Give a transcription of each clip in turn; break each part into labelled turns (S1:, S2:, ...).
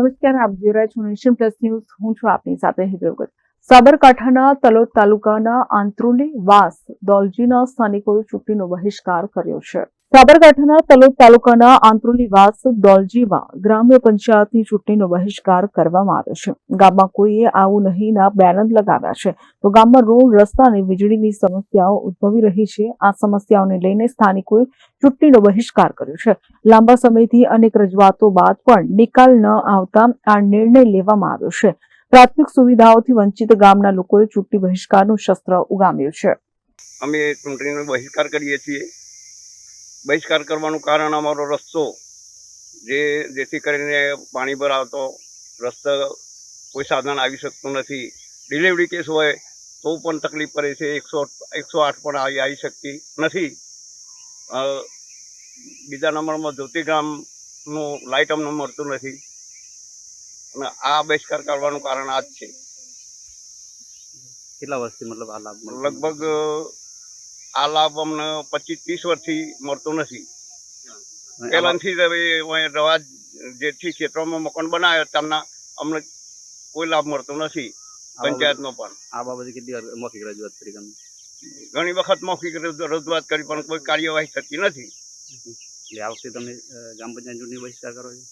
S1: નમસ્કાર, આપ જોઈ રહ્યા છો નેશન પ્લસ ન્યૂઝ. હું છું આપની સાથે હિબ્રુગત સાબરકાંઠાના તલોદ તાલુકાના આંત્રુલી વાસ દોલજીના સ્થાનિકોએ ચૂંટણીનો બહિષ્કાર કર્યો છે. સાબરકાંઠાના તલોદ તાલુકાના આંતરોલીવાસ દોલજીમાં ગ્રામ્ય પંચાયતની ચૂંટણીનો બહિષ્કાર કરવામાં આવ્યો છે. ગામમાં કોઈએ આવું નહીંના બેનર લગાવ્યા છે. તો ગામમાં રોડ, રસ્તા અને વીજળીની સમસ્યાઓ ઉદ્ભવી રહી છે. આ સમસ્યાઓને લઈને સ્થાનિકોએ ચૂંટણીનો બહિષ્કાર કર્યો છે. લાંબા સમયથી અનેક રજૂઆતો બાદ પણ નિકાલ ન આવતા આ નિર્ણય લેવામાં આવ્યો છે. પ્રાથમિક સુવિધાઓથી વંચિત ગામના લોકોએ ચૂંટણી બહિષ્કારનું શસ્ત્ર ઉગામ્યું છે.
S2: અમે ચૂંટણીનો બહિષ્કાર કરીએ છીએ. બહિષ્કાર કરવાનું કારણ અમારો રસ્તો જે જેથી કરીને પાણી ભરાવતો રસ્તો કોઈ સાધન આવી શકતું નથી. ડિલિવરી કેસ હોય તો પણ તકલીફ પડે છે. એકસો એકસો આઠ પણ આવી આવી શકતી નથી. બીજા નંબરમાં જ્યોતિગ્રામનું લાઇટ અમને મળતું નથી. અને આ બહિષ્કાર કરવાનું કારણ આ જ છે.
S3: કેટલા વર્ષથી મતલબ આ લાભ
S2: લગભગ આ લાભ અમને પચીસ ત્રીસ વર્ષથી મળતો નથી. પહેલાંથી જ હવે અહીં રવા જેથી ક્ષેત્રોમાં મકાન બનાવ્યો તેમના અમને કોઈ લાભ મળતો નથી પંચાયતનો પણ.
S3: આ બાબતે કેટલી વાર મૌખિક રજૂઆત કરી તમે?
S2: ઘણી વખત મૌખિક રજૂઆત કરી પણ કોઈ કાર્યવાહી થતી નથી.
S3: એટલે આ વખતે તમે ગ્રામ પંચાયત ચૂંટણી બહિષ્કાર કરો છો?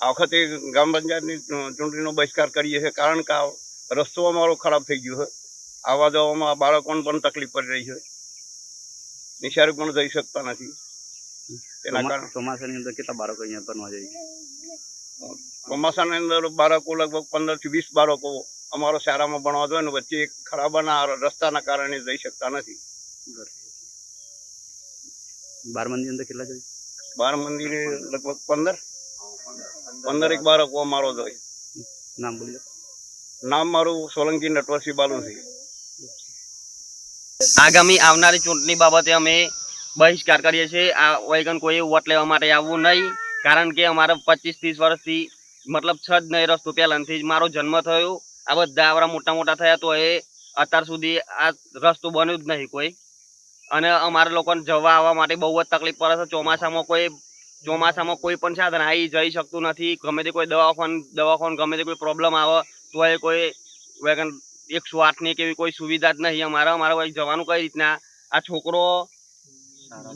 S2: આ વખતે ગ્રામ પંચાયતની ચૂંટણીનો બહિષ્કાર કરીએ છીએ કારણ કે રસ્તો અમારો ખરાબ થઈ ગયો છે. આવવા જવામાં બાળકોને પણ તકલીફ પડી રહી છે. નિશાળે પણ જઈ શકતા નથી. તેના કારણે
S3: ચોમાસાની અંદર કેટલા બાળકો અહીંયા ભણવા જાય
S2: ચોમાસાની અંદર બાળકો લગભગ પંદરથી વીસ બાળકો અમારો શાળામાં ભણવા જોઈએ ને વચ્ચે એક ખરાબાના રસ્તાના કારણે જઈ શકતા નથી.
S3: બાર મંદિર અંદર કેટલા જાય
S2: બાર મંદિરે લગભગ પંદર. પંદર એક બાળકો અમારો જોઈએ
S3: નામ બોલી
S2: નામ મારું સોલંકી નટવરસિંહ બાલુ છે.
S4: આગામી આવનારી ચૂંટણી બાબતે અમે બહિષ્કાર કરીએ છીએ. આ વૈગન કોઈ વોટ લેવા માટે આવવું નહીં, કારણ કે અમારે પચીસ ત્રીસ વર્ષથી મતલબ છ જ નહીં રસ્તો પહેલાંથી જ મારો જન્મ થયો. આ બધા આવરા મોટા મોટા થયા તો એ અત્યાર સુધી આ રસ્તો બન્યું જ નહીં કોઈ. અને અમારા લોકોને જવા આવવા માટે બહુ જ તકલીફ પડે છે. ચોમાસામાં કોઈ ચોમાસામાં કોઈ પણ સાધન આવી જઈ શકતું નથી. ગમે તે કોઈ દવાખાન દવાખાન ગમે તે કોઈ પ્રોબ્લેમ આવે, તો એ કોઈ વેગન એકસો આઠની કે એવી કોઈ સુવિધા જ નહીં. અમારે અમારે જવાનું કઈ રીતના? આ છોકરો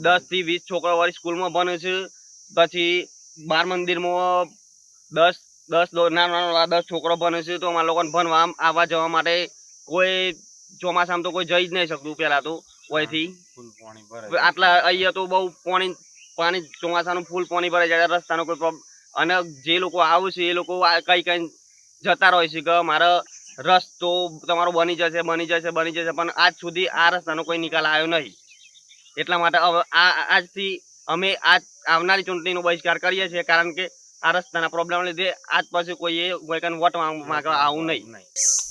S4: દસથી વીસ છોકરા વાળી સ્કૂલમાં ભણે છે. પછી બાર મંદિરમાં દસ દસ નાના નાના દસ છોકરો ભણે છે તો અમારા લોકોને ભણવા આવવા જવા માટે કોઈ ચોમાસામાં તો કોઈ જઈ જ નહીં શકતું પેલા તો ઓયથી આટલા અહીંયા તો બહુ પાણી પાણી ચોમાસાનું ફૂલ પાણી ભરાઈ જાય રસ્તાનો કોઈ પ્રોબ્લેમ અને જે લોકો આવે છે એ લોકો કઈ કઈ જતા રહે છે કે મારા રસ્તો તમારો બની જશે બની જશે બની જશે, પણ આજ સુધી આ રસ્તાનો કોઈ નિકાલ આવ્યો નહીં. એટલા માટે હવે આ, આજથી અમે આજ આવનારી ચૂંટણીનો બહિષ્કાર કરીએ છીએ, કારણ કે આ રસ્તાના પ્રોબ્લેમ લીધે આજ પછી કોઈએ કોઈ વોટ માંગ- માંગવા આવું નહીં.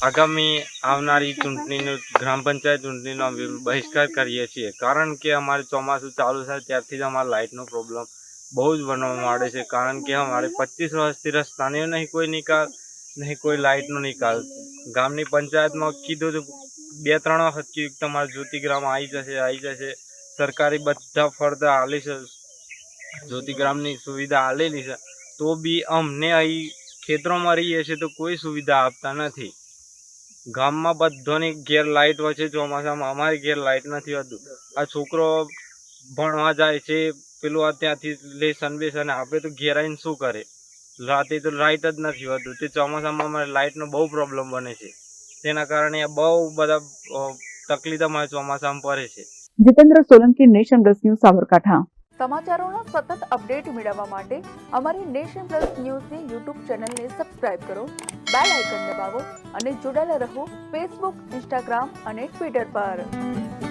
S5: આગામી આવનારી ચૂંટણીનું ગ્રામ પંચાયત ચૂંટણીનો બહિષ્કાર કરીએ છીએ, કારણ કે અમારે ચોમાસું ચાલુ થાય ત્યારથી જ અમારે લાઇટનો પ્રોબ્લેમ બહુ જ બનવા માંડે છે, કારણ કે અમારે પચીસ વર્ષથી રસ્તાની નહીં કોઈ નિકાલ નહીં, કોઈ લાઇટનો નિકાલ ગામની પંચાયતમાં કીધું તો બે ત્રણ વખત કીધું તમારે જ્યોતિગ્રામ આવી જશે આવી જશે. સરકારી બધા ફરતા આલી છે. જ્યોતિગ્રામની સુવિધા આલેલી છે. તો બી અમને અહીં ખેતરોમાં રહીએ છીએ તો કોઈ સુવિધા આપતા નથી. ગામમાં બધાની ઘેર લાઇટ હોય છે, ચોમાસામાં અમારી ઘેર લાઇટ નથી હોતું. આ છોકરો ભણવા જાય છે, પેલું આ ત્યાંથી લેસન બેસન આપે તો ઘેર આવીને શું કરે? રાતે તો લાઇટ જ નથી હોતું. તે ચોમાસામાં અમારે લાઇટનો બહુ પ્રોબ્લેમ બને છે. તેના કારણે બહુ બધા તકલીફ અમારે ચોમાસામાં પડે છે.
S1: Jitendra Solanki Nation Plus News Sabarkantha. સમાચારોના સતત અપડેટ મેળવવા માટે અમારી નેશન પ્લસ ન્યૂઝની યુટ્યુબ ચેનલને સબસ્ક્રાઇબ કરો બેલ આઇકન દબાવો અને જોડાયેલા રહો ફેસબુક ઇન્સ્ટાગ્રામ અને ટ્વિટર પર.